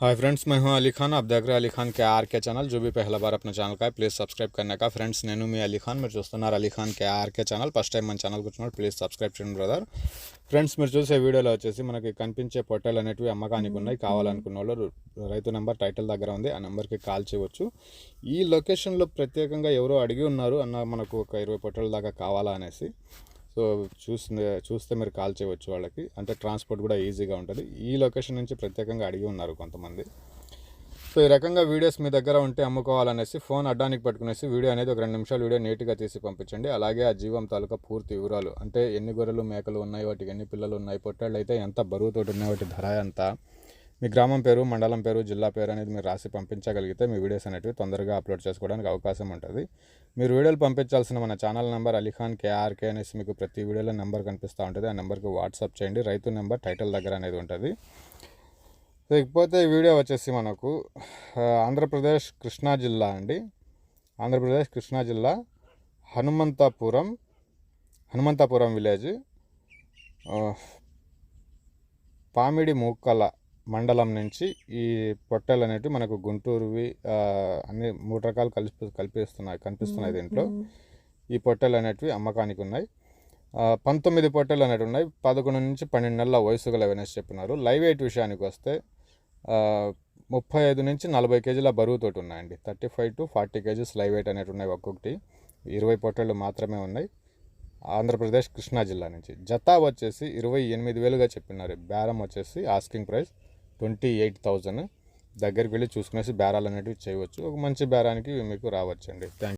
Hi friends मैं हूं अली खान आप देख रहे हैं अली खान के आर के चैनल जो भी पहला बार अपने ఛానల్ का है ప్లీజ్ సబ్స్క్రైబ్ करने का ఫ్రెండ్స్ నేను మీ అలీ ఖాన్ మీరు చూస్తున్నారు Ali Khan K RK channel first time మన ఛానల్ కూర్చున్నారు ప్లీజ్ సబ్స్క్రైబ్ చేయండి బ్రదర్ ఫ్రెండ్స్ మీరు చూసే వీడియోలో వచ్చేసి మనకి కనిపించే పొట్టలు అనేటివి అమ్మకానికి ఉన్నాయి కావాలనుకున్న వాళ్ళు రైతు నెంబర్ టైటిల్ దగ్గర ఉంది ఆ నెంబర్కి కాల్ చేయవచ్చు ఈ లొకేషన్లో ప్రత్యేకంగా ఎవరో అడిగి ఉన్నారు అన్న మనకు ఒక ఇరవై పొట్టల దాకా కావాలా అనేసి సో చూస్తే చూస్తే మీరు కాల్ చేయవచ్చు వాళ్ళకి. అంటే ట్రాన్స్పోర్ట్ కూడా ఈజీగా ఉంటుంది. ఈ లొకేషన్ నుంచి ప్రత్యేకంగా అడిగి ఉన్నారు కొంతమంది. సో ఈ రకంగా వీడియోస్ మీ దగ్గర ఉంటే అమ్ముకోవాలనేసి ఫోన్ అడ్డానికి పట్టుకునేసి వీడియో అనేది ఒక రెండు నిమిషాలు వీడియో నీట్గా తీసి పంపించండి. అలాగే ఆ జీవం తాలూకా పూర్తి వివరాలు. అంటే ఎన్ని గొర్రెలు మేకలు ఉన్నాయి వాటికి ఎన్ని పిల్లలు ఉన్నాయి పొట్టాళ్ళు అయితే ఎంత బరువుతోటి ఉన్నాయి వాటి ధర ఎంత మీ గ్రామం పేరు మండలం పేరు జిల్లా పేరు అనేది మీరు రాసి పంపించగలిగితే మీ వీడియోస్ అనేటివి తొందరగా అప్లోడ్ చేసుకోవడానికి అవకాశం ఉంటుంది. మీరు వీడియోలు పంపించాల్సిన మన ఛానల్ నెంబర్ అలీఖాన్ కేఆర్కే అనేసి మీకు ప్రతి వీడియోలో నెంబర్ కనిపిస్తూ ఉంటుంది. ఆ నెంబర్కి వాట్సాప్ చేయండి. రైతు నెంబర్ టైటిల్ దగ్గర అనేది ఉంటుంది. ఇకపోతే ఈ వీడియో వచ్చేసి మనకు ఆంధ్రప్రదేశ్ కృష్ణా జిల్లా అండి. ఆంధ్రప్రదేశ్ కృష్ణా జిల్లా హనుమంతపురం హనుమంతపురం విలేజ్ పామిడి మూక్కల మండలం నుంచి ఈ పొట్టెలు అనేటివి మనకు గుంటూరువి అన్ని మూడు రకాలు కలిపి కల్పిస్తున్నాయి కనిపిస్తున్నాయి దీంట్లో. ఈ పొట్టెలు అనేటివి అమ్మకానికి ఉన్నాయి. పంతొమ్మిది పొట్టెలు అనేటివి ఉన్నాయి. పదకొండు నుంచి పన్నెండు నెలల వయసు గల అనేసి చెప్పినారు. లైవ్ వెయిట్ విషయానికి వస్తే ముప్పై ఐదు నుంచి నలభై కేజీల బరువుతోటి ఉన్నాయండి. Thirty five to forty kgs live weight అనేవి ఉన్నాయి ఒక్కొక్కటి. ఇరవై పొట్టెళ్ళు మాత్రమే ఉన్నాయి. ఆంధ్రప్రదేశ్ కృష్ణా జిల్లా నుంచి. జత వచ్చేసి ఇరవై ఎనిమిది వేలుగా చెప్పినారు. బేరం వచ్చేసి asking price twenty eight thousand దగ్గరికి వెళ్ళి చూసుకునేసి బేరాలు అనేటివి చేయవచ్చు. ఒక మంచి బేరానికి మీకు రావచ్చండి. థ్యాంక్